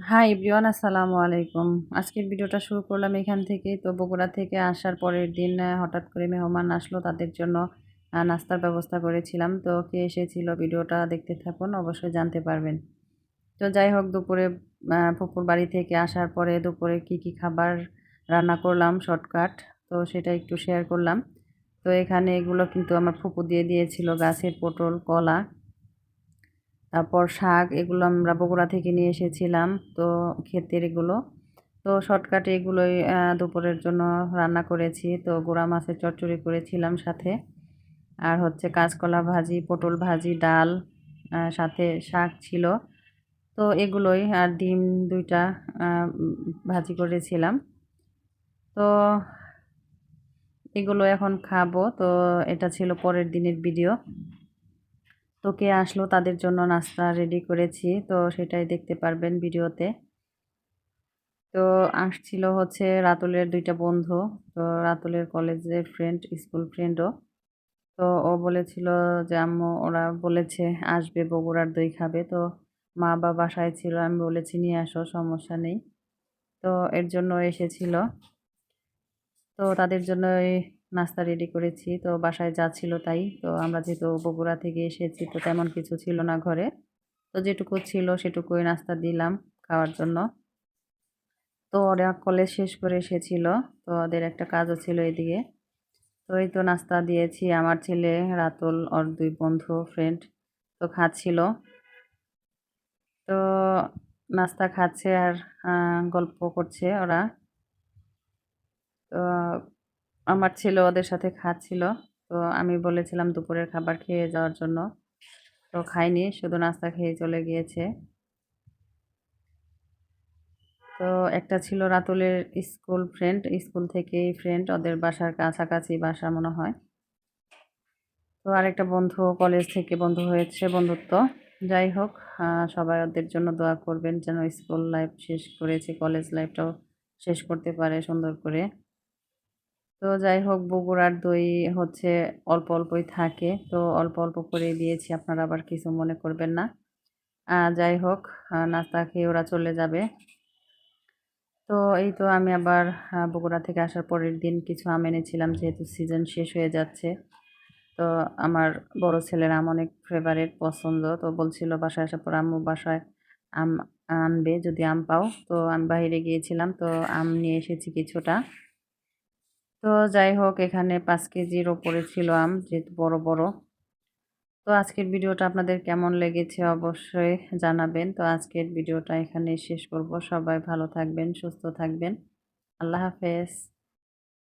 Hi everyone আসসালামু আলাইকুম। আজকের ভিডিওটা শুরু করলাম এখান থেকে। তো বগুড়া থেকে আসার পরের দিন হঠাৎ করে মেহমান আসলো, তাদের জন্য নাস্তার ব্যবস্থা করেছিলাম। তো কে এসেছিল ভিডিওটা দেখতে থাকুন, অবশ্যই জানতে পারবেন। তো যাই হোক, দুপুরে ফুপুর বাড়ি থেকে আসার পরে দুপুরে কি কি খাবার রান্না করলাম, শর্টকাট, তো সেটা একটু শেয়ার করলাম। তো এখানে এগুলো কিন্তু আমার ফুপু দিয়ে দিয়েছিল, গাছের পটল, কলা। তারপর শাক এগুলো আমরা বগুড়া থেকে নিয়ে এসেছিলাম, তো ক্ষেতের এগুলো। তো শর্টকাটে এগুলোই দুপুরের জন্য রান্না করেছি। তো গোড়া মাছের চচ্চড়ি করেছিলাম সাথে। আর হচ্ছে কাঁচকলা ভাজি, পটল ভাজি, ডাল সাথে শাক ছিল। তো এগুলোই আর ডিম দুইটা ভাজি করেছিলাম। তো এগুলো এখন খাব। তো এটা ছিল পরের দিনের ভিডিও। তো কে আসলো, তাদের জন্য নাস্তা রেডি করেছি। তো সেটাই দেখতে পারবেন ভিডিওতে। তো আসছিল হচ্ছে রাতুলের দুইটা বন্ধু। তো রাতুলের কলেজের ফ্রেন্ড স্কুল ফ্রেন্ডও তো ও বলেছিল যে, আম্মু, ওরা বলেছে আসবে, বগুড়ার দই খাবে। তো মা বা বাসায় ছিল, আমি বলেছি, নিয়ে আসো, সমস্যা নেই। তো এর জন্য এসেছিল। তো তাদের জন্য নাস্তা রেডি করেছি। তো বাসায় যা ছিল তাই। তো আমরা যেহেতু বগুড়া থেকে এসেছি, তো তেমন কিছু ছিল না ঘরে। তো যেটুকু ছিল সেটুকুই নাস্তা দিলাম খাওয়ার জন্য। তো ওরা কলেজ শেষ করে এসেছিল। তো ওদের একটা কাজও ছিল এদিকে। তো এই তো নাস্তা দিয়েছি। আমার ছেলে রাতুল, ওর দুই বন্ধু ফ্রেন্ড তো খাচ্ছিল। তো নাস্তা খাচ্ছে আর গল্প করছে ওরা। তো আমার ছেলে ওদের সাথে খাচ্ছিল। তো আমি বলেছিলাম দুপুরের খাবার খেয়ে যাওয়ার জন্য। তো খাইনি, শুধু নাস্তা খেয়ে চলে গিয়েছে। তো একটা ছিল রাতুলের স্কুল ফ্রেন্ড, স্কুল থেকেই ফ্রেন্ড, ওদের বাসার কাছাকাছি বাসা মনে হয়। তো আরেকটা বন্ধু কলেজ থেকে বন্ধু হয়েছে, বন্ধুত্ব। যাই হোক সবাই ওদের জন্য দোয়া করবেন যেন স্কুল লাইফ শেষ করেছে, কলেজ লাইফটাও শেষ করতে পারে সুন্দর করে। তো যাই হোক, বগুড়ার দই হচ্ছে অল্প অল্পই থাকে। তো অল্প অল্প করে দিয়েছি, আপনারা আবার কিছু মনে করবেন না। যাই হোক নাস্তা খেয়ে ওরা চলে যাবে। তো এই তো আমি আবার বগুড়া থেকে আসার পরের দিন কিছু আম এনেছিলাম, যেহেতু সিজন শেষ হয়ে যাচ্ছে। তো আমার বড় ছেলের আম অনেক ফেভারেট পছন্দ। তো বলছিল, বাসায় আসার পর আম্মু বাসায় আম আনবে, যদি আম পাও। তো আমি বাইরে গিয়েছিলাম, তো আম নিয়ে এসেছি কিছুটা। তো যাই হোক, এখানে পাঁচ কেজির ওপরে ছিল আম, যেহেতু বড় বড়। তো আজকের ভিডিওটা আপনাদের কেমন লেগেছে অবশ্যই জানাবেন। তো আজকের ভিডিওটা এখানে শেষ করব। সবাই ভালো থাকবেন, সুস্থ থাকবেন। আল্লাহ হাফেজ।